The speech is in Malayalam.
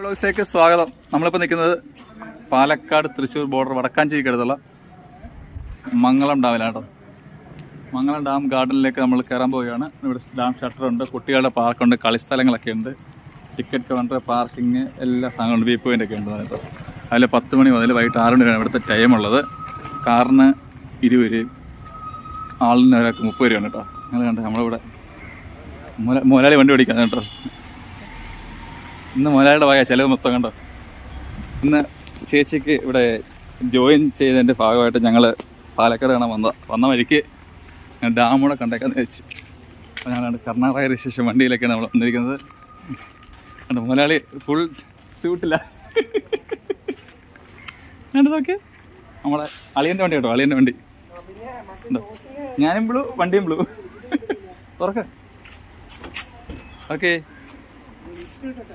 വ്ളോഗ്സിലേക്ക് സ്വാഗതം. നമ്മളിപ്പോൾ നിൽക്കുന്നത് പാലക്കാട് തൃശ്ശൂർ ബോർഡർ വടക്കാഞ്ചേരിക്ക് അടുത്തുള്ള മംഗളം ഡാമിലാണ് മംഗളം ഡാം ഗാർഡനിലേക്ക് നമ്മൾ കയറാൻ പോവുകയാണ്. ഇവിടെ ഡാം ഷട്ടറുണ്ട് കുട്ടികളുടെ പാർക്കുണ്ട് കളിസ്ഥലങ്ങളൊക്കെ ഉണ്ട്. ടിക്കറ്റ് കൗണ്ടർ പാർക്കിങ് എല്ലാ സാധനങ്ങളും വീ പോയിന്റ് ഒക്കെ ഉണ്ട് കേട്ടോ. അതിൽ പത്ത് മണി മുതൽ വൈകിട്ട് ആറ് മണി വരെ ഇവിടുത്തെ ടൈം ഉള്ളത്. കാറിന് ഇരുപത് ആളിന് ഒരാൾക്ക് മുപ്പത് രൂപയാണ് കേട്ടോ. നിങ്ങൾ കണ്ടോ നമ്മളിവിടെ മുതലാളി വണ്ടി ഓടിക്കാൻ കേട്ടോ. ഇന്ന് മുതലാളിയുടെ വക ചിലവ് മൊത്തം കണ്ടോ? ഇന്ന് ചേച്ചിക്ക് ഇവിടെ ജോയിൻ ചെയ്തതിന്റെ ഭാഗമായിട്ട് ഞങ്ങൾ പാലക്കാട് കാണാൻ വന്ന വന്ന വഴിക്ക് ഡാം കൂടെ കണ്ടേക്കാന്ന് വെച്ചു അപ്പോൾ ഞങ്ങളാണ് കർണാടക രജിസ്ട്രേഷൻ വണ്ടിയിലൊക്കെയാണ് നമ്മൾ വന്നിരിക്കുന്നത്. കണ്ടോ മുതലാളി ഫുൾ സ്യൂട്ടില്ല നോക്കി? നമ്മളെ അളിയന്റെ വണ്ടി കേട്ടോ അളിയന്റെ വണ്ടി. ഞാനും ബ്ലൂ വണ്ടിയും ബ്ലൂ തുറക്ക. ഓക്കെ টাকা